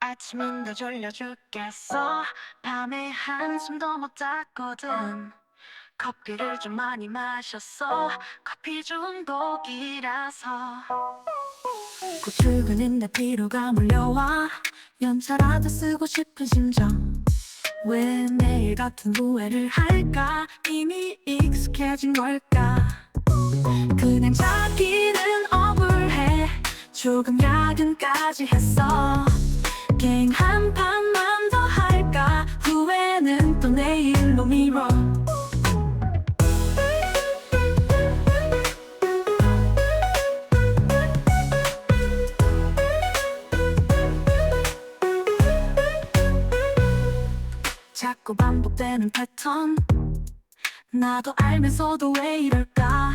아침은 더 졸려 죽겠어. 밤에 한숨도 못 잤거든. 커피를 좀 많이 마셨어. 커피 중독이라서. 곧 출근인데 피로가 몰려와. 연차라도 쓰고 싶은 심정. 왜 매일 같은 후회를 할까? 이미 익숙해진 걸까? 그냥 자기는 억울해. 조금 야근까지 했어 또 내일로 미뤄 자꾸 반복되는 패턴. 나도 알면서도 왜 이럴까?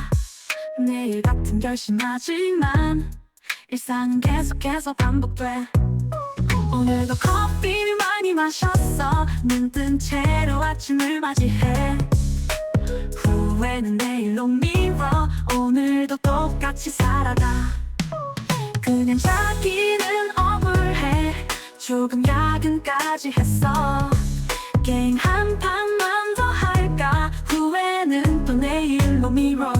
내일 같은 결심하지만. 일상은 계속해서 반복돼. 오늘도 커피를 마셨어. 눈 뜬 채로 아침을 맞이해. 후회는 내일로 미뤄. 오늘도 똑같이 살아가. 그냥 자기는 억울해. 조금 야근까지 했어. 게임 한 판만 더 할까? 후회는 또 내일로 미뤄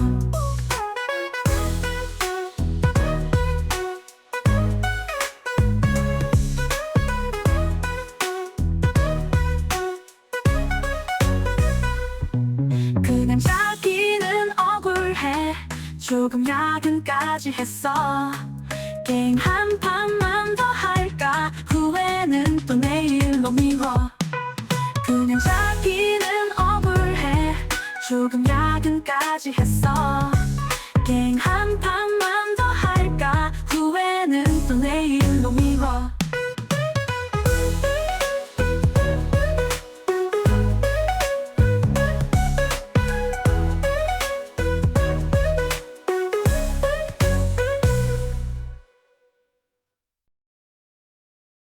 그는 자기는 억울해. 조금 야근까지 했어. 게임 한 판만 더 할까? 후회는 또 내일로 미워. 그냥 자기는 억울해. 조금 야근까지 했어. 게임 한 판만 더 할까? 후회는 또 내일로 미워.